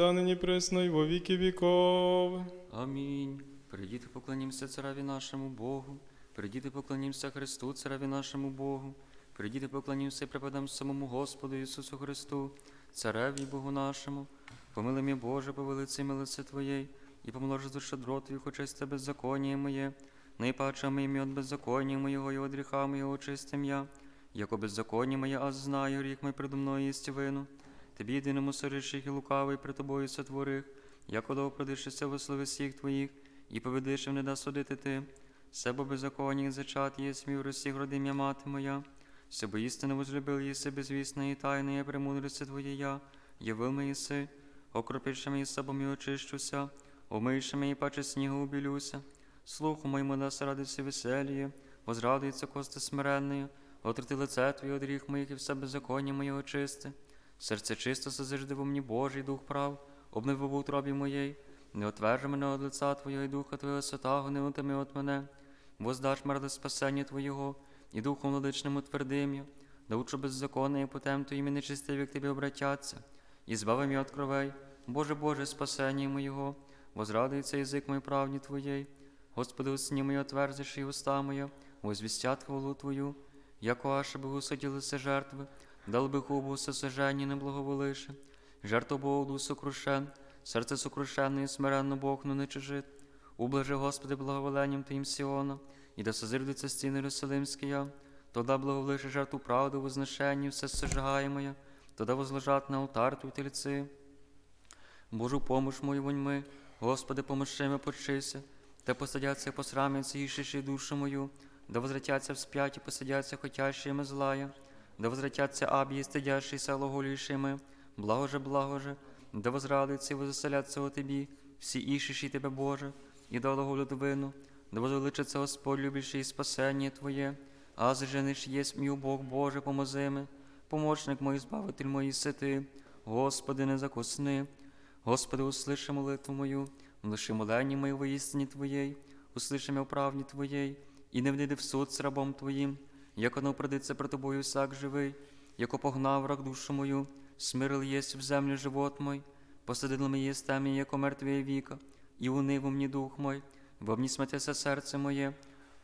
всегда, нині пресно, і во віки віков. Амінь. Прийдіте, поклонімося цареві нашому Богу. Прийдіте, поклонімося Христу, цареві нашому Богу. Прийдіте, поклонімося і припадемо самому Господу Ісусу Христу, цареві Богу нашому. Помили мій Боже, по велиці милиці Твоєї, і помножи за щедро Твою, очисти беззаконня моє. Найпаче ми от беззаконня моєго, і от гріха моєго очистим я. Яко беззаконня моє, а знаю, гріх мій предо мною єсть вину. Тобі єдиному соріших і лукавий при тобою сотворих, як одов продишися во слови всіх твоїх, і поведиш, не да судити ти. Себо беззаконні зачат є смій в Росі родим'я мати моя. Себо істину возлюбив єси безвісна і тайна, я премудрості твоє я, явив ми єси, окропивши мені собом і очищуся, омийши мені паче снігу убілюся. Слуху моєму дасть радості веселіє, возрадується кости смиренної, отрити лице твоє од гріх моїх і все беззаконня моє очисти. Серце чисто созижди во мені Божий дух прав, обнови в утробі моєї, не отвержи мене од лица Твого і духа Твого святого, не утими от мене, воздаш мерде спасення Твоєго, і духом владичним утвердим я, научу беззаконне і потем Твоїми нечистиві к Тобі обратяться, і збави мій от кровей, Боже Боже, спасення моєго, возрадується язик мій правні Твоєї, Господи, усні мої отверзиш і уста моя, возвістять хвалу Твою, яко аше би усаділися жертви, дал би хубу сожження не благоволише, жертву Богу сокрушен, серце сокрушенне і смиренно Бог ну не чужит. Ублажи, Господи, благоволенням Твоїм Сіона, і да созирдуться стіни Єрусалимські я, тода благоволише жертву правду, возношенню, все сожигаємо я, тода возложат на алтар Твій тельці. Божу помощ мою воньми, Господи, помощи ми почися, та посадяться посрамиться їшиші душу мою, да возвратяться вспять і посадяться хотящими злая, да возвратяться аб'ї, стидящися глаголішими, благо же, благо же, да возрадуються і возаселяться о Тобі, всі ішиші Тебе, Боже, і да глаголють да возвеличиться Господь, любящий спасення Твоє, а жениш єсть мій Бог Боже, помози ми, помощник мій, збавитель мої сити, Господи, не закосни. Господи, услыши молитву мою, лиши молення моє во істині Твоєї, услиши мя в правді Твоєї, і не вниди в суд з рабом Твоїм, як оно придиться про Тобою всяк живий, яко погнав враг душу мою, смирил єсть в землю живот мой, посадили ми єсть темі, яко мертвіє віка, і унив мені дух мой, во мені смятеся серце моє,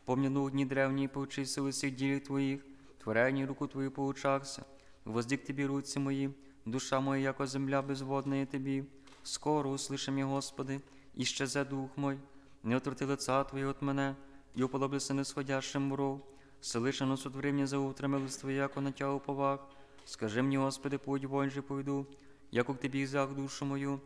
пом'яну дні древні, поучися усіх ділів Твоїх, творенні руку Твою поучався, воздік Тобі руці мої, душа моя, яко земля безводна є Тобі, скоро услыши мій, Господи, і щезе дух мой, не отверти лица Твої от мене, і уподоблюся несходящим воров, селишено сотвори мені за утре милоство, яко на тя уповах. Скажи мені, Господи, путь Божий пойду, яко к Тобі взяв душу мою,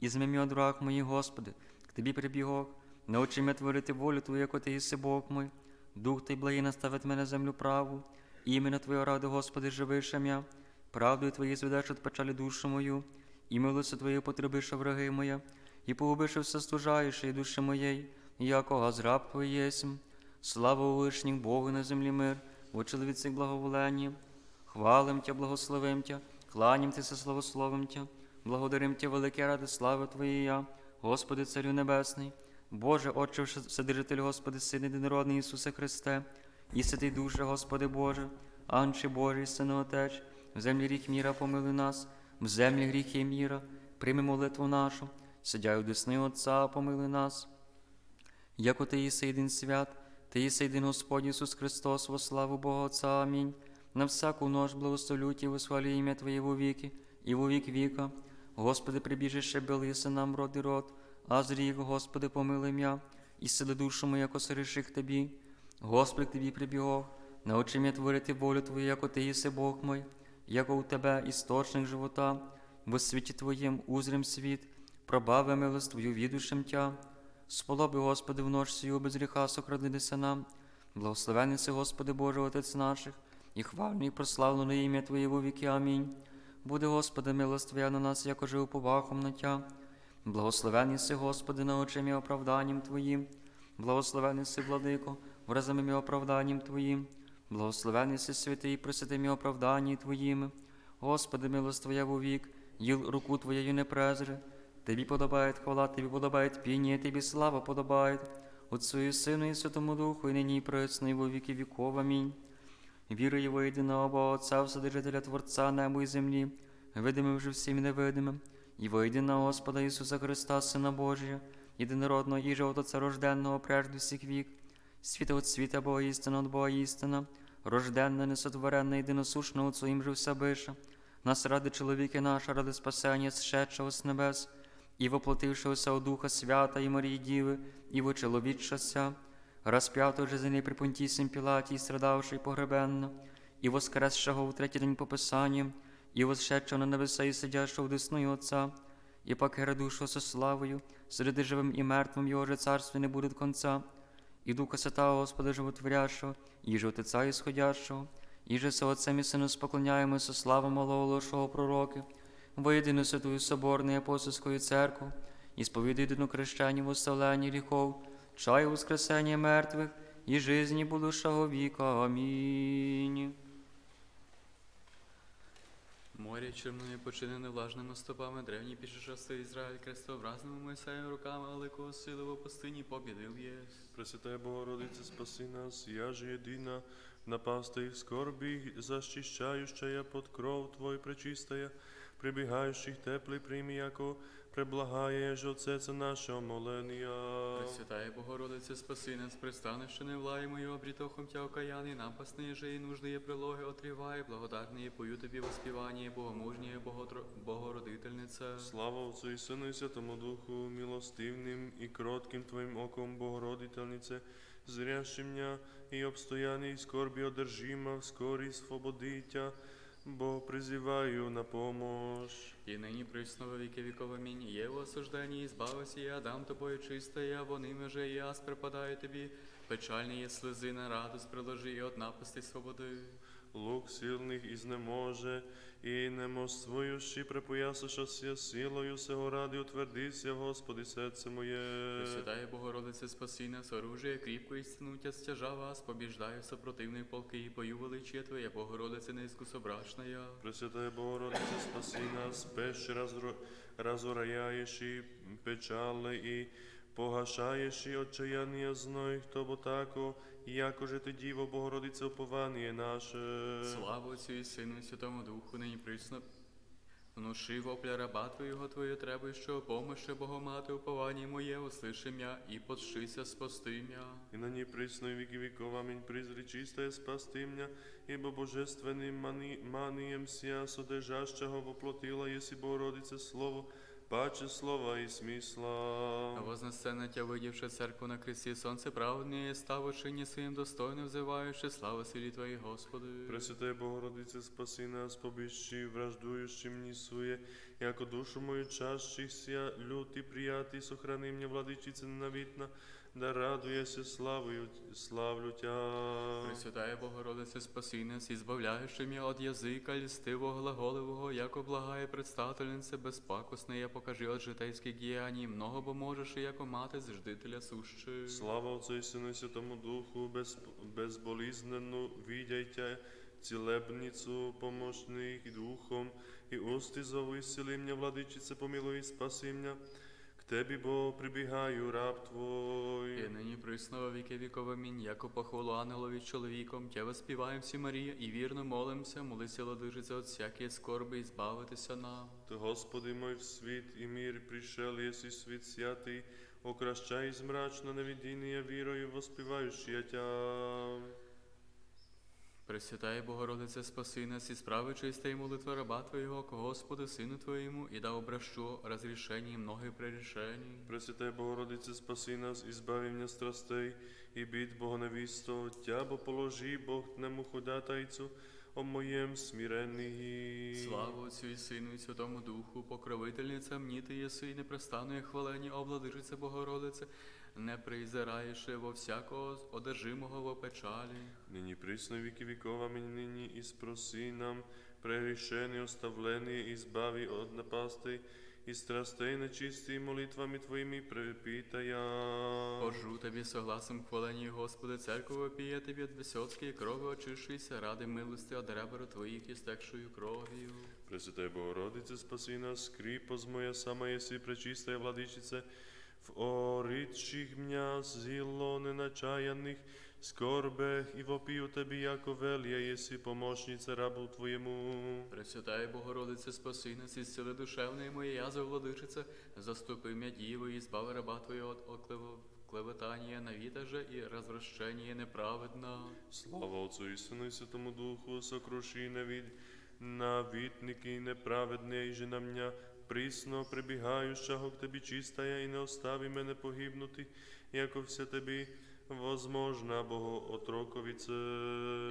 і зми мій от враг моїх, Господи, к Тобі прибігох, научи мене творити волю Твою, яко Ти єси Бог мой, Дух Ти благий наставить мене землю праву, іменно Твоє ради, Господи, живишем я, правдою Твої зведеш от печалі душу мою, і милостю Твоєю потребиша враги моя, і погубивши все стужаєше і душі моєї, яко газраб Твій єсмь. Слава улишніх Богу на землі мир, о чоловіці благоволенні. Хвалим Тя, благословим Тя, кланім Тя, славословим Тя, благодарим Тя, велике ради слави Твоєя, Господи, Царю Небесний, Боже, Отче, Вседержитель, Господи, Син єдинородний Ісусе Христе, і святий душе, Господи Боже, Анче Божий, Сине Отеч, в землі гріх міра помили нас, в землі гріхи міра, прийми молитву нашу, сидяй у десни Отця, помили нас. Яко Ти єси єдин свят, Ти єси Господь Ісус Христос, во славу Бога Отця, Амінь. На всяку нож благословлю Ті, восхвалю ім'я Твоє во віки, і во вік віка. Господи, прибіжище белиси нам род і род, а зріг, Господи, помилуй м'я, і сили душу мою, яко соріших Тобі. Господи, Тобі прибігов, научи мене творити волю Твою, яко Ти єси Бог мой, яко у Тебе істочник живота, во світі Твоїм узрим світ, пробави милость Твою відушим Тя. Сполоби, Господи, в нож сію без гріха сохранитися нам. Благословений си, Господи Боже, Отець наших, і хвальне і прославлене ім'я Твоє во віки. Амінь. Буде, Господи, милость Твоя на нас, як ожив повахом на Тя. Благословений си, Господи, научим і оправданням Твоїм. Благословений си, владико, вразимим і оправданням Твоїм. Благословений си, святий, присвятим і оправданні Твоїм. Господи, милость Твоя вовік, їл руку Твоєю не презре. Тобі подобає хвала, Тобі подобає піння, Тобі слава подобає. Отцю і Сину і Святому Духу, і нині і присно, і во віки віков. Амінь. Вірую во єдиного Отця, Вседержителя Творця неба і землі, видимим вже всім і невидимим, і на Господа Ісуса Христа, Сина Божия, єдинородного і живота рожденного прежде всіх вік, світа от світа Бога істина от Бога істина, рожденна, несотворенна, єдиносушна от своїм же всебиша, нас ради чоловіки наша, ради спасення, зшедшого з небес, і воплотившогося у Духа Свята і Марії Діви, і вочеловічшася, розп'ятого неї при Понтісім Пілаті, і страдавши погребенно, і воскресшого у третій день по Писанню, і восшедшого на небеса і сидящого в десною Отця, і пак грядушого со славою, середи живим і мертвим його же царстві не буде конца, і Духа Святого Господа Животворящого, і Отця Ісходящого, і же Отцем і Сину споклоняємо со славу малого пророки, воєдину святую соборну і апостольською церкву, і сповідує єдину крещення в оставленні гріхов, чаю воскресення мертвих і жизні будущого віка. Амінь. Море чорної починене влажними стопами, древній пішошости Ізраїль крестообразними Мойсеєм руками великого сили в пустині побідив єс. Пресвятая Богородице, спаси нас, я же єдина, напасти їх скорбі, защищающая под кров Твой пречистая, прибігающих теплий прийми, яко преблагає ж Отцеце нашого молення. Пресвятая Богородице, спаси нас, пристанище не влаємо мою обрітохом тя окаяний, напасний же і нуждые прилоги отріває, благодарні пою тобі воспівання, богомужніє Боготро... Богородительниця. Слава Отцу і Сину і Святому Духу, милостивним і кротким Твоїм оком, Богородительнице, зрящим і обстояній і скорбі одержима, вскорі свободиття, бо призиваю на помощь. І нині присно во віки віков амінь. Є в осужденні, і збавися, я дам тобою чисте, я вони меже, і яс припадаю тобі. Печальні є слези на радость приложи, і от напасти свободи. Лук сильних і знеможе, і немоствуючи припоясавшися силою сего ради, утвердися, Господи, серце моє. Пресвятая Богородице, спаси нас, оружие, кріпко і стіну стяжа вас, побіждаю супротивний полки, і пою величие Твоє, Богородице, неискусобрачна я. Пресвятая Богородице, спаси нас, пещі разро... разораяєші печали і погашаєші отчаяння зной, хто бо тако, яко же ти, Діво, Богородице, уповання наше. Слава Отцю і Сину, і Святому Духу, нині присно. Внуши вопля раба Твоєго, Твоє треба, що помише Богомати, уповання моє, услыши мя, і подшися спасти мя. И на ней пресно и веки веков, аминь, призри чистое спасти меня, ибо божественным мани, манием сия содержащего воплотила, еси Богородице Слово, паче слова и смисла. Вознесена тя, видівши церкву на кресті, сонце праведне, став учині своїм достойним, взиваючи, слава силі Твоїй, Господи. Пресвятая Богородице, спаси нас, побищи враждующим несуе, яко душу мою чащихся, лютый, приятый, сохрани мне, владычица ненавидна, да радуяся славою, славлю Тя. Пресвятая Богородице, спаси нас, і збавляючи м'я от язика льстивого глаголевого, яко благає предстательнице безпакосне, покажи от житейських діянь, много бо можеш, і яко мати з ждителя сущи. Слава Отцу і Сину і Святому Духу, без, безболізненну відяйте, цілебницю помощних духом, і усти зови сили мене, владичице, помилуй, спаси мене. Тебі, бо прибігаю, раб Твой. І нині присно віки віков амінь, яко похвалу ангелові чоловіком, тя воспіваєм всі Марія, і вірно молимся, молися, ладижиться от всякої скорби, і збавитися нам. Ти, Господи мой, в світ і мир пришел, єси світ святий, окращай з мрачно невидіння вірою, воспіваючи я Тя. Пресвятая Богородице, спаси нас і справи чисте і молитва раба Твоєго, Господу, Сину Твоєму, і да обращу розрішення многих прирішень. Пресвятає Богородице, спаси нас, і збави мене страстей, и бит Богоневисто, Тябо положи, Бог нему ходатайцу, о моєм смиренний. Слава Отцю і Сину і Святому Духу, покровительниця мені ти єси, і непрестанної хвалені, обладижиться Богородице, не призираєше во всякого одержимого во печалі. Нині присно віки вікова мені нині і спроси нам, прегрішені, оставлені, збаві од напастей, і страстей нечисті, молитвами Твоїми припитая. Божу тобі согласом хвалені, Господи, церкву вопіє тобі від висоцької крови очишися, ради милости од ребер Твоїх і стекшою кров'ю. Пресвятая Богородице, спаси нас, кріпость моя сама єси, пречистая владичице, в оритчих мня зіло неначаяних, скорбех і вопію Тобі, яко велія, єси помощниця рабу Твоєму. Пресвятая Богородице, спаси нас із сили душевної моєї, язо владичице, заступи м'я діви і збави раба Твоєго от оклево- клеветання навіта же і розвращення неправедна. Слава Отцу і Сину і Святому Духу, сокруши навід, навітники неправедне і жена мня, присно прибігаючого к Тобі чистая, і не остави мене погибнути, яко все Тобі возможна, Бого отроковіце.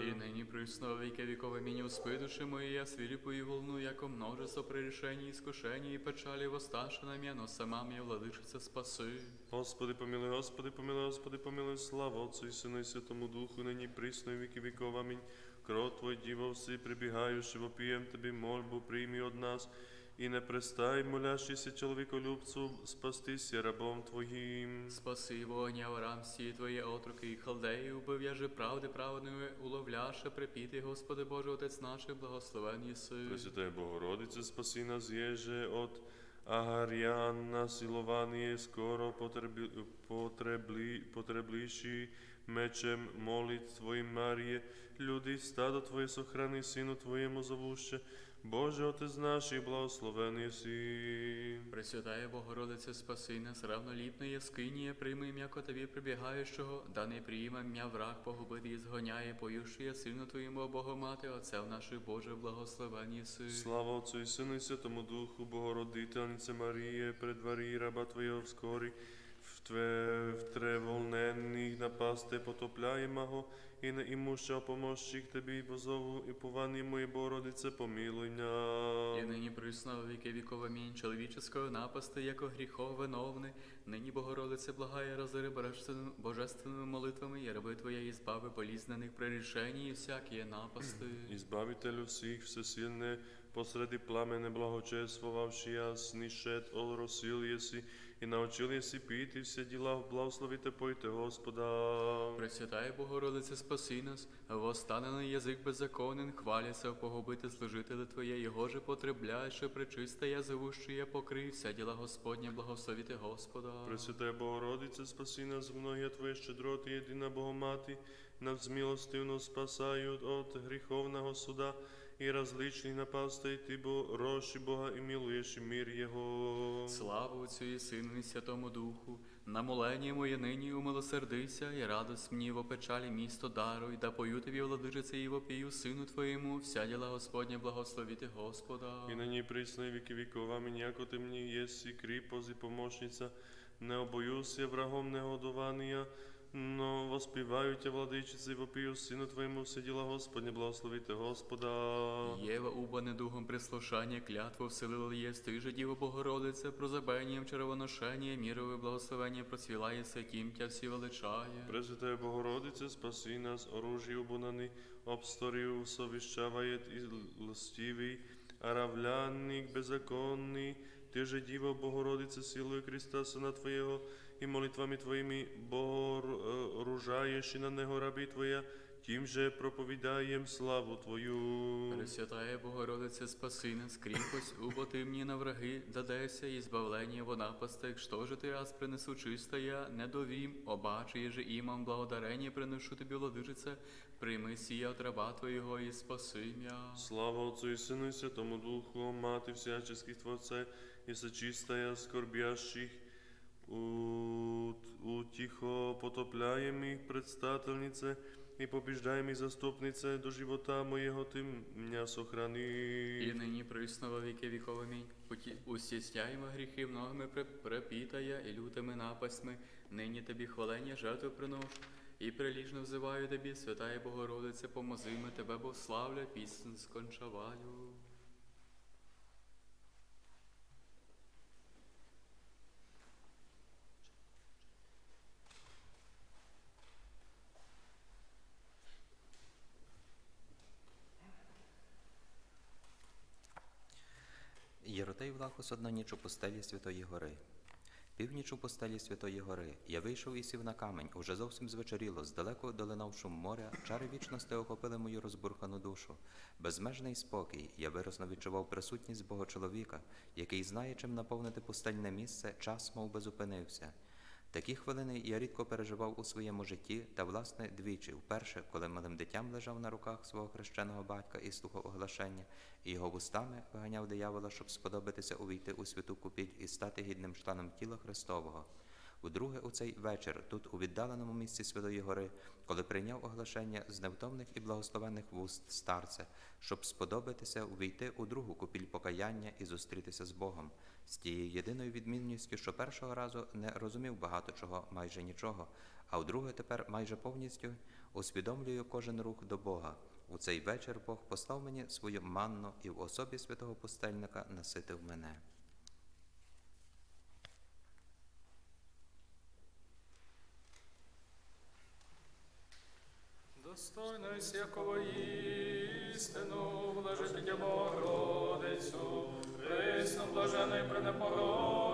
І нині присно віки вікове мені успи душі мої, я свиріпою волну, яко множество прирішень, іскушень і печалі восставши на м'я, но сама м'я владичице спаси. Господи, помилуй, Господи, помилуй, Господи, помилуй, слава Отцу і Сину і Святому Духу, нині присно віки віков. Амінь. Крот Твой, Діво, всі прибігаючи, вопієм Тобі мольбу, прийми од нас, і не пристай, молящийся чоловіколюбцю, спастися рабом Твоїм. Спаси вогня ворам всі твої отроки і халдеї, убив я же правди праведною, уловляше припіти, Господи Боже, Отець наш, благословен єси. Пресвятая Богородице, спаси нас єже от Агарян насиловані, скоро потреблі, потреблі, потребліші мечем молить Твоїм Маріє, люди, стадо Твоє сохрани, Сину Твоєму зовуще, Боже, Отець наш, і благословен єси. Пресвятая Богородице, спаси нас, равноліпна яскиніє, прийми м'яко тобі прибігаючого, да не прийме м'я враг погубити і згоняє, поюши я сильно твоєму Богомати, Отцев наших Боже, благословен єси. Слава Отцу і Сину і Святому Духу, Богородительнице Маріє, предвари раба Твоєго вскорі, в Тве, в треволненних напасте потопляємого, і не імуща помощі к Тобі, позову, і повані мої Богородице, помилуй І нині присно во віки віков амінь, чоловіческого напасти, яко гріхов виновний, нині Богородице благає розори божественними, молитвами, і раби Твоя і збави болізнених прирішень і всякі напасти. Избавителю всіх, всесильне, посреди пламене благочествовавши ясний шет, ол росил єси, і научил єси піти всі діла, благословите пойте Господа. Пресвятая Богородице, спаси нас, восстанений язик беззаконен, хваляться погубити служителя Твоє, його же потребляєше, пречиста я зовущує, покрий вся діла Господня, благословити Господа. Пресвятая Богородице, спаси нас, многие Твої щедроти, єдина Богомати, нас милостивно спасають от гріховного суда і различних напастей, Ти, бо рощі Бога і милуєш мир Його. Слава Отцю і Сину і Святому Духу, на моленні моє нині умилосердися, і радость мені в печалі місто даруй, да пою тобі, владичице, і вопію Сину Твоєму, вся діла Господня благословити Господа. І нині присни віки віков, амінь, яко ти мені єсі кріпость і помощниця, не обоюся врагом негодування, но воспіваю тя, владичице, і вопію Сину Твоєму, все діла Господня, благословити Господа. Єва, убане духом прислушання, клятву вселила єсть, ти же Діво Богородице, про забенням червоношення, мірове благословення процвіла єси, тім тя всі величає. Пресвятая Богородице, спаси нас, оружие убунани, обсторів совіщаває і лстивий, а равлянник беззаконний, Ти же, Діво Богородице, силою Христа, Сина Твоєго, і молитвами Твоїми Богоружаєш і на него раби Твоя, тим же проповідаєм славу Твою. Пресвятая Богородице, спаси нас, кріпость, убо ти мені на враги дадеся, і збавлення во напастах, що ж ти раз принесу чиста я, не довім, обаче, єже імам благодарення приношу тобі, владичице, прийми сія от раба Твоєго і спаси м'я. Слава Отцу и Сыну и Святому Духу, Мати всяческих Творцей, и сочистая скорбящих, у, утихо потопляемых предстательнице, и побеждаемых заступнице до живота моего Ты меня І сохрани. нині присно во віки віков амінь. Уті- Устісняємо гріхи многими при- припітая і лютими напастьми. Нині тобі хвалення жертву приношу. І приліжно взиваю тобі, святая Богородице, помози ми тебе, бо славля, піснь скончаваю. Єротей одна ніч у пустелі Святої Гори. Північ у пустелі Святої Гори. Я вийшов і сів на камінь, уже зовсім звечеріло, здалеку долинав шум моря, чари вічності охопили мою розбурхану душу. Безмежний спокій, я виразно відчував присутність Бога чоловіка, який знає, чим наповнити пустельне місце, час мов би зупинився. Такі хвилини я рідко переживав у своєму житті та, власне, двічі. Вперше, коли малим дитям лежав на руках свого хрещеного батька і слухав оглашення, і його вустами виганяв диявола, щоб сподобатися увійти у святу купіль і стати гідним членом тіла Христового. Удруге у цей вечір, тут, у віддаленому місці Святої Гори, коли прийняв оглашення з невтомних і благословених вуст старця, щоб сподобатися увійти у другу купіль покаяння і зустрітися з Богом, з тією єдиною відмінністю, що першого разу не розумів багато чого, майже нічого, а вдруге тепер майже повністю усвідомлюю кожен рух до Бога. У цей вечір Бог послав мені свою манну і в особі святого пустельника наситив мене. Достойно всякого істину, блажити Богородицю, присно блаженою пренепорочною,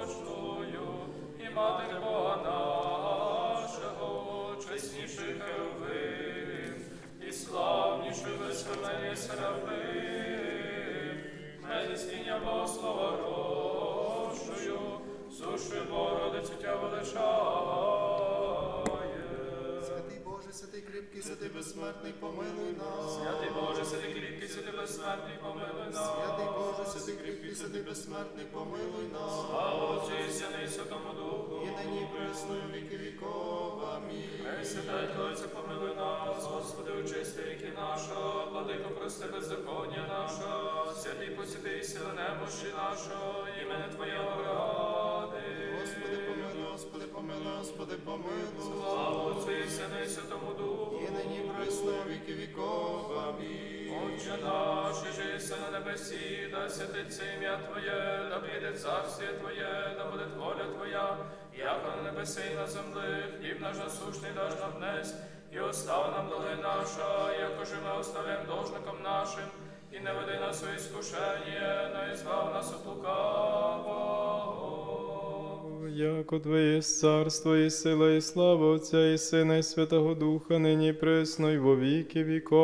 безсмертний, помилуй нас. Святий Боже, святий кріпкий, святий безсмертний, помилуй нас. Слава Отцю і Сину і Святому Духу. І нині пресно, і віки віков. Амінь. Пресвятай Тройця, помилуй нас, Господи, очисти ріки наша, владико, прости беззаконня наша, святий посвятий сили немощі наша, імени Твоєго ради. Господи, помилуй, Господи, помилуй, Господи, помилуй. Слава Отцю і Сину і Святому Духу. І нині пресно, і віки віков. Амінь. Отче наш, єси на небесі, да святиться ім'я Твоє, да прийде царствіє Твоє, да буде воля Твоя, як на небесі і на землі, хліб наш насущний даш нам днес, і остав нам доли наша, якоже ми оставляємо должникам нашим, і не веди нас у іскушення, но і збав нас от лукавого. Яко Твоє царство і сила, і слава Отця і Сина, і Святого Духа, нині пресно, і во віки віков.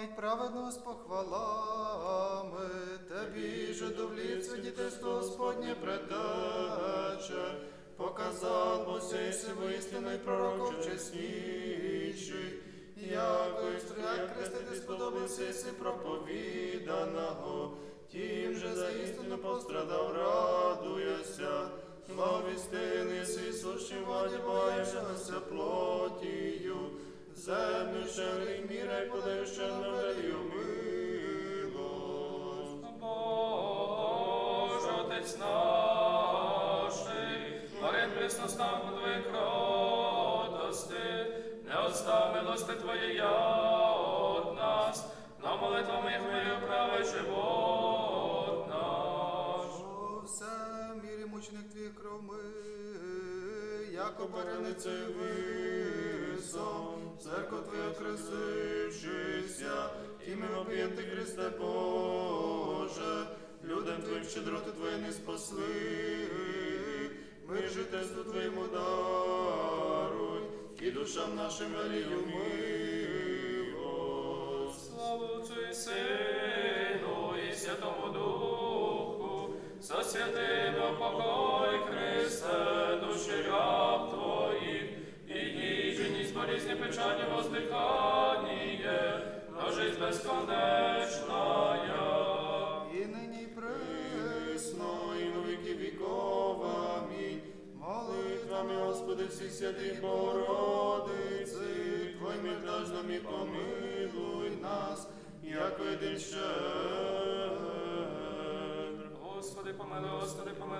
Пам'ять праведну з похвалами, Тебі же до вліця дітейство Господнє предача, показав Босей себе істинний пророком чесніший, якось як крестити сподобався проповіданого, тим же за істину пострадав, радуйся, благовістини си сущим ваді боявшегося плотію, землю шери міра й подаючи на велію милость. Боже, Отець наший, Марин присно став по Твоїй кротости, не остав милости Твоєя от нас, но молитвами Твоєю правий живот наш. О, все мірі мучених твоїх кроми, яко переницею висом, церква твоя кресившися, ім'я оп'єм ти Христе Боже, людям твоїм щедроти твої не спасли, ми жительству твоєму даруй, і душам нашим велію милость. Слава Отцю і Сину і Святому Духу, со святим покой печалі воздихання, но жизнь безконечная. І нині пресно, і во віки віков. Амінь. Молитвами, Господи, всіх святих Богородиці, Твоїми дажнами помилуй нас, як один щедр. Господи, помилуй, Господи, помилуй, Господи, помилуй,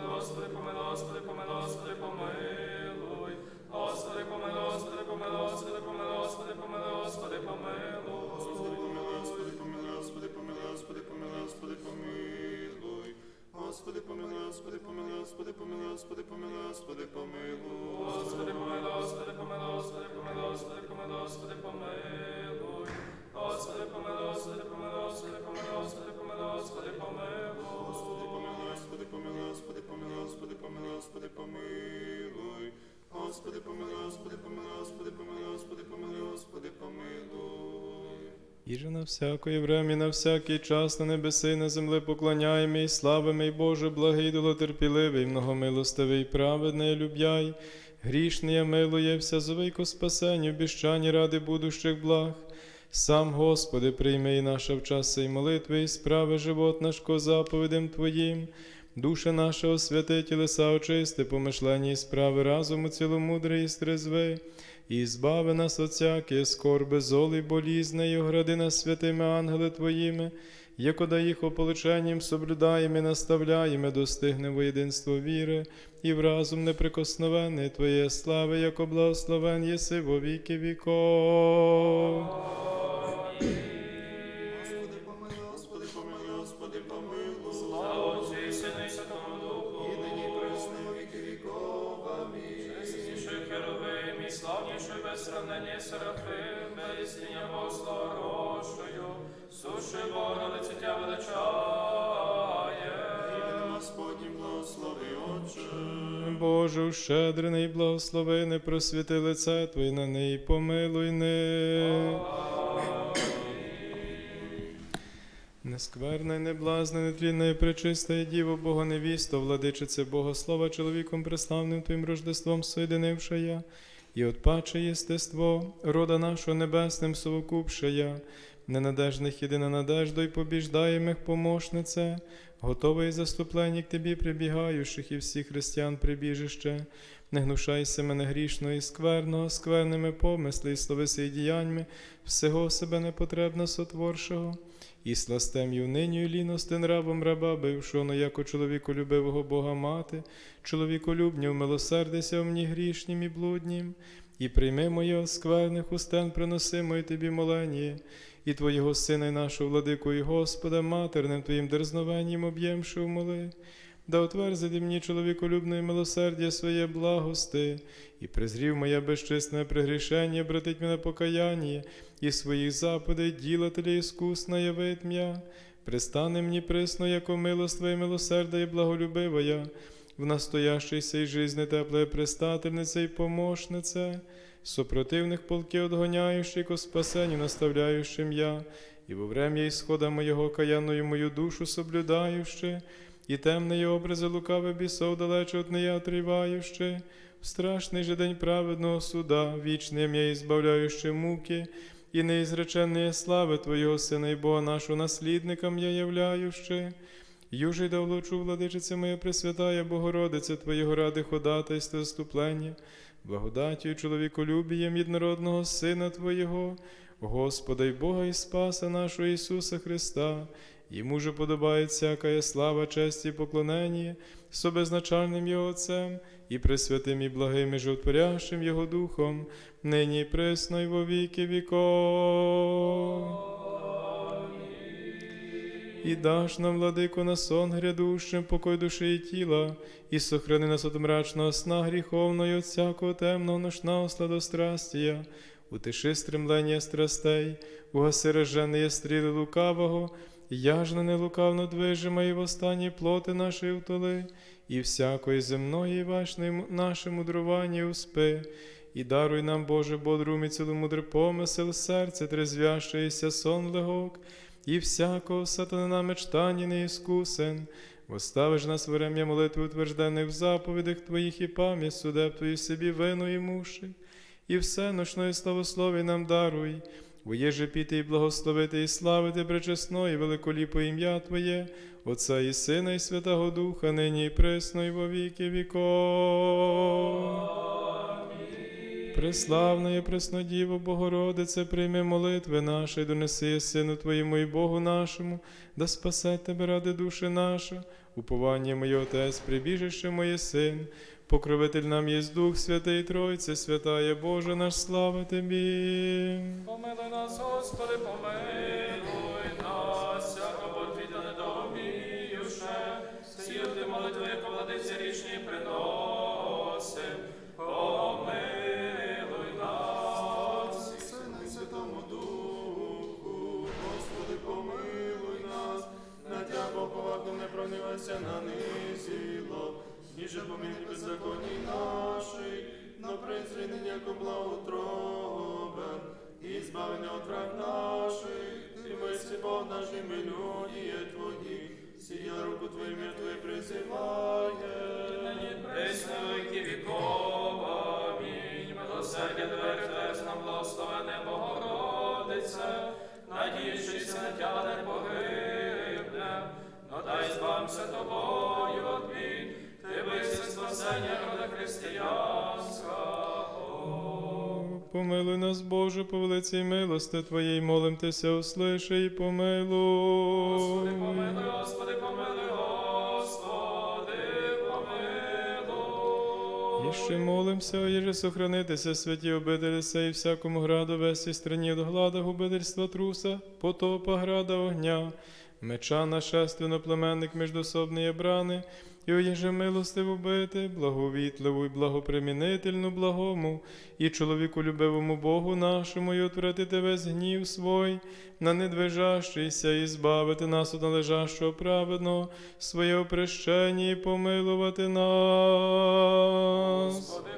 Господи, помилуй, Господи, помилуй, Господи, помилуй, Господи, помилуй, Господи, помилуй. І же на всякої времі, на всякий час на небеси, на землі поклоняємо і славимо, і Боже, благий, долотерпіливий, многомилостивий, праведний, любяй, грішний, я милує, вся зовейко спасенню, обіщані ради будущих благ. Сам, Господи, прийми і наша в час сей молитви, і справи живот наш ко заповідям Твоїм. Душа наша освяти, тілеса очисти, помишлені і справи разуму ціломудрий і стрезвий. І збави нас от скорби, золи, болізне, і огради нас святими ангели Твоїми, якода їх ополченням соблюдаємо і наставляємо, достигне воєдинство віри, і в разум неприкосновенний Твоє слави, як благословен єси во віки віков. Ущедрений, благослови, не просвіти лице Твоє на неї, помилуй не. Неблазна, нетлінна і пречиста, Діво Бога невісто, владичице Богослова, чоловіком преславним Твоїм рождеством соєдинивши я, і отпаче єстество, рода нашого небесним совокупше я, ненадежних єдина надежда, й побіждаємих помощнице, готовий заступленник Тобі прибігаючих і всіх християн прибіжище. Не гнушайся мене грішного і скверного, скверними помисли і словеси і діяньми, всього себе непотребно сотворшого. І сластем і нині ліностин рабом раба бившого, но яко чоловіку любивого Бога мати, чоловіколюбнів милосердися в мені грішнім і блуднім, і прийми моє оскверних устен приносимої тобі молені, і Твоєго Сина, і нашого владику, і Господа, матерним Твоїм дерзновенням об'ємши моли, да отверзити мені чоловіколюбне милосердя своє благости, і презрів моє безчисне прегрішення, братить мене покаяння, і своїх заповідей ділателя іскусно явить м'я. Пристане мені присно, яко милость Твоя милосерда і благолюбивая, в настоящей сей жизни теплая пристательниця і помощниця, супротивних полки отгоняющих ко спасенню наставляющим я, і во врем'я ісхода моєго каяною мою душу соблюдаючи, і темні образи лукаве бісов далече от нея отріваючи, в страшний же день праведного суда, вічним я ізбавляючи муки, і неізреченної слави Твого Сина і Бога нашого наслідникам я являючи. Южий да влучу, владичице моя Пресвятая Богородице, Твоєго ради ходатайство заступлення, благодаттю і чоловіколюбієм єднородного Сина Твоєго, Господа й Бога і Спаса нашого Ісуса Христа, Йому же подобає всякая слава, честь і поклонення, собезначальним Його Отцем, і пресвятим і благим і животворящим Його Духом, нині і присно, і во віки віков. І даш нам, владико, на сон грядущим, покой душі і тіла, і сохрани нас от мрачного сна гріховного і от всякого темного ношного сладострастія, утиши стремлення страстей, угаси рожене стріли лукавого, яжно не лукавно движима і в останні плоти нашої втоли, і всякої земної вашної наше мудрування успи, і даруй нам, Боже, бодрум і ціломудрий помисел, серце трезвящеється сон легок, і всякого сатана мечтання неіскусен. Оставиш нас врем'я молитви утверждених в заповідях Твоїх і пам'ять судеб Твої собі вину і муші, і все ночної славослові нам даруй, Воєже піти і благословити і славити пречесно і великоліпо ім'я Твоє, Отця і Сина, і Святого Духа, нині і присно, і во віки віков. Преславна є Преснодіво Богородице, прийми молитви наші, донеси Сину Твоєму і Богу нашому, да спасе тебе ради душі наша, уповання моє Отець, прибіжище моє Син, покровитель нам є Дух Святий Тройце, святає Боже наш, слава Тобі. Помилуй нас, Господи, помилуй яко благоутробен, і збавлення от враг наших, ти мисли Бог наш, і є твої, сія руку Твою, ім'я Твоє призиває. Пресно віки віков, амінь. Милосердя нам благословене Богородице, надіючися на тя не погибне, но дай збався тобою бід, ти виси спасення рода християнського. Помилуй нас, Боже, по великій милости Твоєї, молимтеся, услиши і помилуй. Господи, помилуй, Господи, помилуй, Господи, помилуй. І ще молимся, оєже сохранитися, святі обителі сей, всякому граду, весі страні до глада, губительства труса, потопа, града, огня, меча нашественно племенник міждособної брани, і оєже милостиву бити, благовітливу і благопримінительну благому, і чоловіку любивому Богу нашому, і отвратити весь гнів свой, на недвижащийся, і збавити нас от належащого праведного, своє опрещення і помилувати нас. Господи,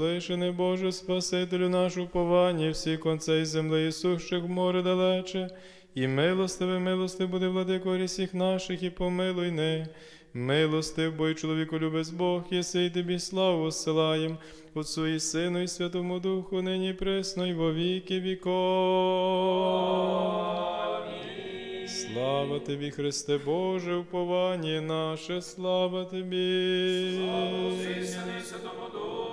помилуй. Боже, Спасителю нашу повання, всі концей земли і сущих море далече, і милостиве, милости буде владико всіх наших, і помилуй не. Милостив, бо й чоловіку любець Бог, єси й тобі славу осилаєм, Отцу і Сину, і Святому Духу, нині і присно, і во віки віков. Слава тобі, Христе Боже, уповання наше, слава тобі. Отцю і Сину, і Святому Духу,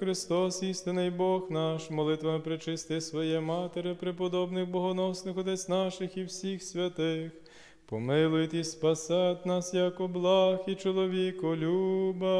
Христос, істинний Бог наш, молитвами причисти своє Матері, преподобних богоносних Отець наших і всіх святих. помилуйте і спасать нас, як благ і чоловіку люба.